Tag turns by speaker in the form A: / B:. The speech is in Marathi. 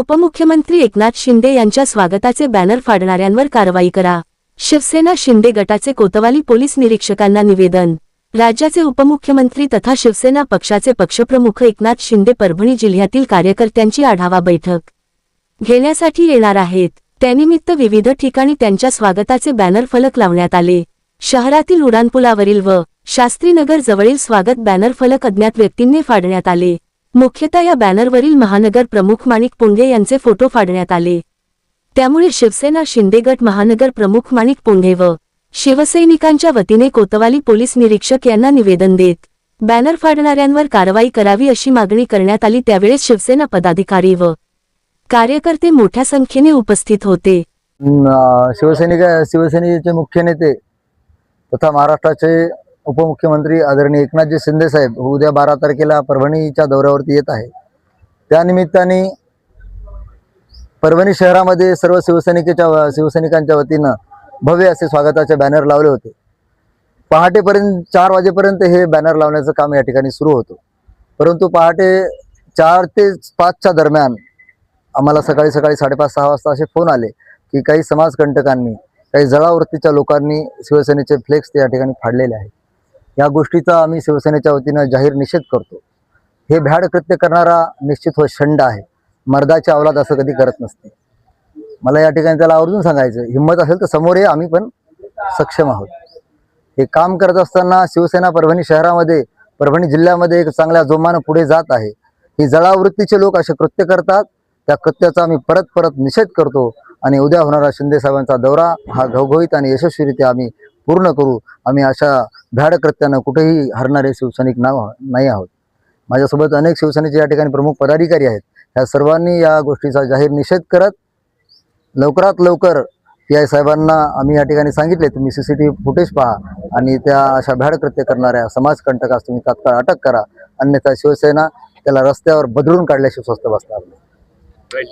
A: उपमुख्यमंत्री एकनाथ शिंदे यांच्या स्वागताचे बॅनर फाडणाऱ्यांवर कारवाई करा. शिवसेना शिंदे गटाचे कोतवाली पोलीस निरीक्षकांना निवेदन. राज्याचे उपमुख्यमंत्री तथा शिवसेना पक्षाचे पक्षप्रमुख एकनाथ शिंदे परभणी जिल्ह्यातील कार्यकर्त्यांची आढावा बैठक घेण्यासाठी येणार आहेत. त्यानिमित्त विविध ठिकाणी त्यांच्या स्वागताचे बॅनर फलक लावण्यात आले. शहरातील उडानपुलावरील व शास्त्रीनगर जवळील स्वागत बॅनर फलक अज्ञात व्यक्तींनी फाडण्यात आले. मुख्यतः या बॅनरवरील महानगर प्रमुख माणिक पुंडे यांचे फोटो फाडण्यात आले. त्यामुळे शिवसेना शिंदेगट महानगर प्रमुख माणिक पुंढे व शिवसैनिकांच्या वतीने कोतवाली पोलीस निरीक्षक यांना निवेदन देत बॅनर फाडणाऱ्यांवर कारवाई करावी अशी मागणी करण्यात आली. त्यावेळेस शिवसेना पदाधिकारी व कार्यकर्ते मोठ्या संख्येने उपस्थित होते.
B: शिवसैनिक शिवसेनेचे मुख्य नेते तथा महाराष्ट्राचे उपमुख्यमंत्री आदरणीय एकनाथजी शिंदे साहेब उद्या बारा तारखेला परभणीच्या दौऱ्यावरती येत आहे त्यानिमित्ताने परभणी शहरामध्ये सर्व शिवसैनिकेच्या शिवसैनिकांच्या वतीनं भव्य असे स्वागताचे बॅनर लावले होते. पहाटेपर्यंत चार वाजेपर्यंत हे बॅनर लावण्याचं काम या ठिकाणी सुरू होतं. परंतु पहाटे चार ते पाचच्या दरम्यान आम्हाला सकाळी सकाळी साडेपाच सहा वाजता असे फोन आले की काही समाजकंटकांनी काही जळावृत्तीच्या लोकांनी शिवसेनेचे फ्लेक्स या ठिकाणी फाडलेले आहेत. या गोष्टीचा आम्ही शिवसेनेच्या वतीनं जाहीर निषेध करतो. हे भ्याड कृत्य करणारा निश्चित हो शंड आहे. मर्दाची अवलाद असं कधी करत नसते. मला या ठिकाणी त्याला आवर्जून सांगायचं हिंमत असेल तर समोर ये आम्ही पण सक्षम आहोत. हे काम करत असताना शिवसेना परभणी शहरामध्ये परभणी जिल्ह्यामध्ये एक चांगल्या जोमानं पुढे जात आहे. ही जळावृत्तीचे लोक असे कृत्य करतात. त्या कृत्याचा आम्ही परत परत निषेध करतो आणि उद्या होणारा शिंदे साहेबांचा दौरा हा घवघवीत आणि यशस्वीरित्या आम्ही पूर्ण करू. आम्ही अशा भ्याड कृत्यानं कुठेही हरणारे शिवसैनिक नाव नाही आहोत. माझ्यासोबत अनेक शिवसेनेचे या ठिकाणी प्रमुख पदाधिकारी आहेत. ह्या सर्वांनी या गोष्टीचा जाहीर निषेध करत लवकरात लवकर पी आय साहेबांना आम्ही या ठिकाणी सांगितले. तुम्ही C C T V footage पहा आणि त्या अशा भ्याड कृत्य करणाऱ्या समाजकंटकास तुम्ही तात्काळ अटक करा. अन्यथा शिवसेना त्याला रस्त्यावर बदलून काढल्याशिवाय स्वस्त बसणार नाही